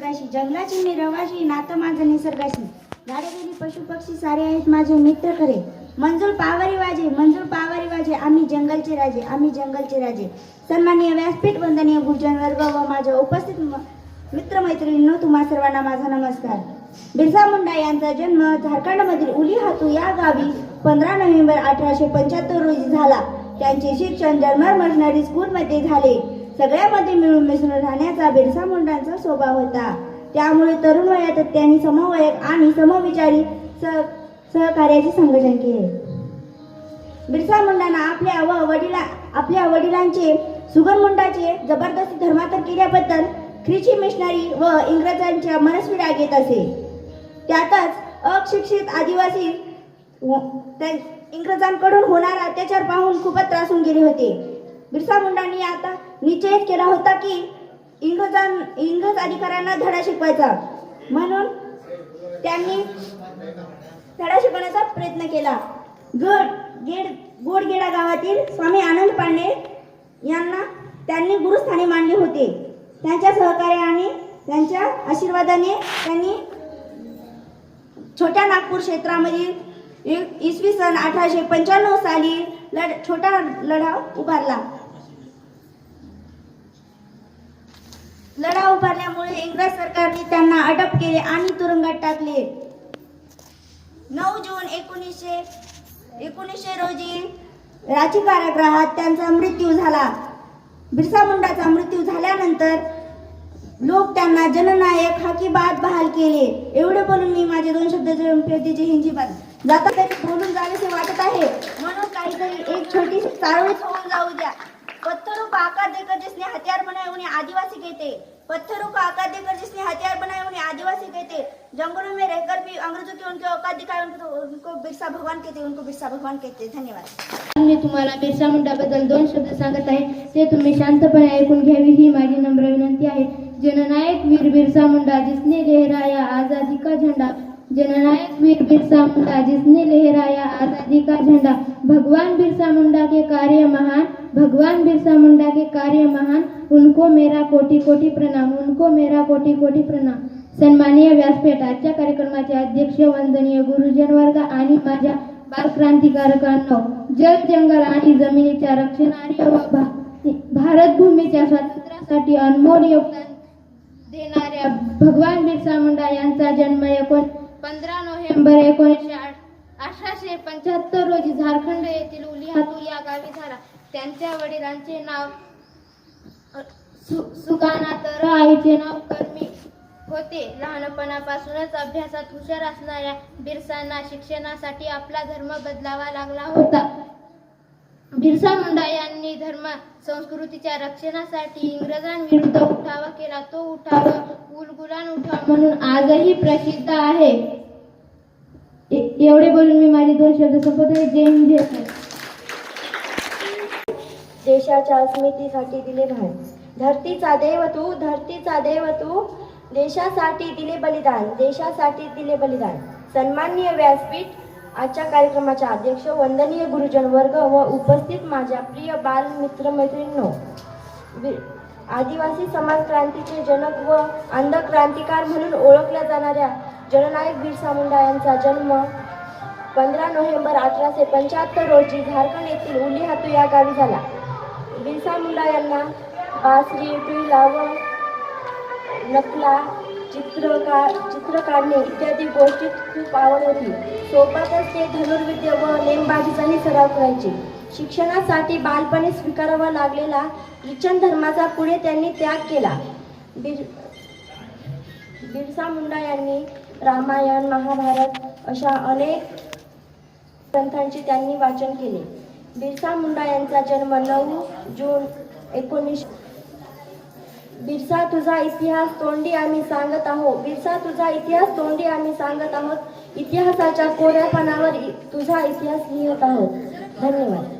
निसर्गाशी जंगलाची मी रवाशी नातं माझं निसर्गाशी. झाडे गेली पशु पक्षी सारे आहेत माझे मित्र खरे. मंजूर पावारी वाजे मंजूर पावारी वाजे आम्ही जंगलचे राजे आम्ही जंगलचे राजे. सन्माननीय व्यासपीठ वंदनीय गुरुजन वर्ग व माझ्या उपस्थित म- मित्रमैत्रिणींनो तुम्हा सर्वांना माझा नमस्कार. बिरसा मुंडा यांचा जन्म झारखंडमधील उली हातू या गावी पंधरा नोव्हेंबर अठराशे पंच्याहत्तर रोजी झाला. त्यांचे शिक्षण जर्मन मशनरी स्कूलमध्ये झाले. सगळ्यामध्ये मिळून मिसळून राहण्याचा बिरसा मुंडांचा स्वभाव होता. त्यामुळे तरुण वयात त्यांनी समवयक आणि समविचारी सह सहकार्याचे संघटन केले. बिरसा मुंडांना आपल्या व वडिला आपल्या वडिलांचे सुगन मुंडाचे जबरदस्ती धर्मांतर केल्याबद्दल ख्रिची मिशनरी व इंग्रजांच्या मनस्वी राग येत असे. त्यातच अशिक्षित आदिवासी त्या- इंग्रजांकडून होणारा अत्याचार पाहून खूपच त्रासून गेले होते. बिरसा मुंडांनी आता निश्चयच केला होता की इंग्रजां इंग्रज अधिकाऱ्यांना धडा शिकवायचा. म्हणून त्यांनी धडा शिकवण्याचा प्रयत्न केला. गड गेड गोडगेडा गावातील स्वामी आनंद पांडे यांना त्यांनी गुरुस्थानी मानले होते. त्यांच्या सहकार्याने त्यांच्या आशीर्वादाने त्यांनी छोट्या नागपूर क्षेत्रामधील इसवी सन अठराशे पंच्याण्णव साली लढ छोटा लढा उभारला. लढा उभारल्यामुळे इंग्रज सरकारने त्यांना अटक केले आणि तुरुंगात टाकले. नऊ जून एकोणीसशे एकोणीसशे रोजी रांची कारागृहात त्यांचा मृत्यू झाला. बिरसा मुंडाचा मृत्यू झाल्यानंतर लोक त्यांना जननायक हकीबाद बहाल केले. एवढे बोलून मी माझे दोन शब्द प्रतिचे हिंदी जाता तरी बोलून जावेसे वाटत आहे. म्हणून काहीतरी एक छोटी चारोळीत होऊन जाऊ द्या. का आकार देकर जिसने हथियार बनाए उन्हें आदिवासी कहते पत्थरों का आकार देकर जिसने हथियार बनाए उन्हें आदिवासी कहते जंगलों में रहकर भी अंग्रेजों के उनके औकात दिखाए उनको उनको बिरसा भगवान कहते उनको बिरसा भगवान कहते धन्यवाद। मी तुम्हाला बिरसा मुंडाबद्दल दोन शब्द सांगत आहे. ते तुम्ही शांतपणे ऐकून घ्यावी ही माझी नम्र विनंती आहे. जननायक वीर बिरसा मुंडा जिसने लहराया आजादी का झंडा जननायक वीर बिरसा मुंडा जिसने लहराया आजादी का झंडा। भगवान बिरसा मुंडा के कार्य महान भगवान बिरसा मुंडा के कार्य महान उनको मेरा कोटी कोटी प्रणाम उनको मेरा कोटी कोटी प्रणाम। सन्माननीय व्यासपीठ आजच्या कार्यक्रमाचे अध्यक्ष वंदनीय गुरुजन वर्ग आणि माझ्या बाल क्रांतिकारकांनो जल जंगल आणि जमिनीच्या रक्षणार्थ व भा- भारत भूमीच्या स्वातंत्र्यासाठी अनमोल योगदान देणाऱ्या भगवान बिरसा मुंडा यांचा जन्म एकोण पंधरा नोव्हेंबर एकोणीसशे अठराशे पंच्याहत्तर रोजी झारखंड येथील उलिहातू या गावी झाला. त्यांच्या वडिलांचे नाव सु- सुगाना तर आईचे नाव कर्मी होते. लहानपणापासूनच अभ्यासात हुशार असणाऱ्या बिरसांना शिक्षणासाठी आपला धर्म बदलावा लागला होता. बिरसा मुंडा यांनी धर्म संस्कृतीच्या रक्षणासाठी इंग्रजांविरुद्ध उठावा केला. तो उठावा उलगुलान उठाव म्हणून आजही प्रसिद्ध आहे. एवढे बोलून मी माझे दोन शब्द संपवत. आहे जय हिंद देशाच्या अस्मितेसाठी दिले भान. धरतीचा देव तू धरतीचा देव तू. देशासाठी दिले बलिदान देशासाठी दिले बलिदान. सन्माननीय व्यासपीठ आजच्या कार्यक्रमाच्या अध्यक्ष वंदनीय गुरुजन वर्ग व उपस्थित माझ्या प्रिय बाल मित्र मैत्रिणींनो वि- आदिवासी समाज क्रांतीचे जनक व अंधक्रांतिकार म्हणून ओळखल्या जाणाऱ्या जननायक बिरसा मुंडा यांचा जन्म पंधरा नोव्हेंबर अठराशे पंच्याहत्तर रोजी झारखंड येथील उलीहातू या गावी झाला. बिरसा मुंडा यांना बासरी पिळा व नकला चित्र का चित्र काढणे इत्यादी गोष्टीत खूप आवड होती. सोबतच ते धनुर्विद्या व नेमबाजीचाही सराव करायचे. शिक्षणासाठी बालपणी स्वीकारावा लागलेला ख्रिश्चन धर्माचा पुढे त्यांनी त्याग केला. बिर बिरसा मुंडा यांनी रामायण महाभारत अशा अनेक ग्रंथांचे त्यांनी वाचन केले. बिरसा मुंडा यांचा जन्म नऊ जून एकोणीस बिरसा तुझा इतिहास तोंडी आम्ही सांगत आहोत. बिरसा तुझा इतिहास तोंडी आम्ही सांगत आहोत. इतिहासाच्या कोऱ्या पानावर इ- तुझा इतिहास लिहित आहोत. धन्यवाद.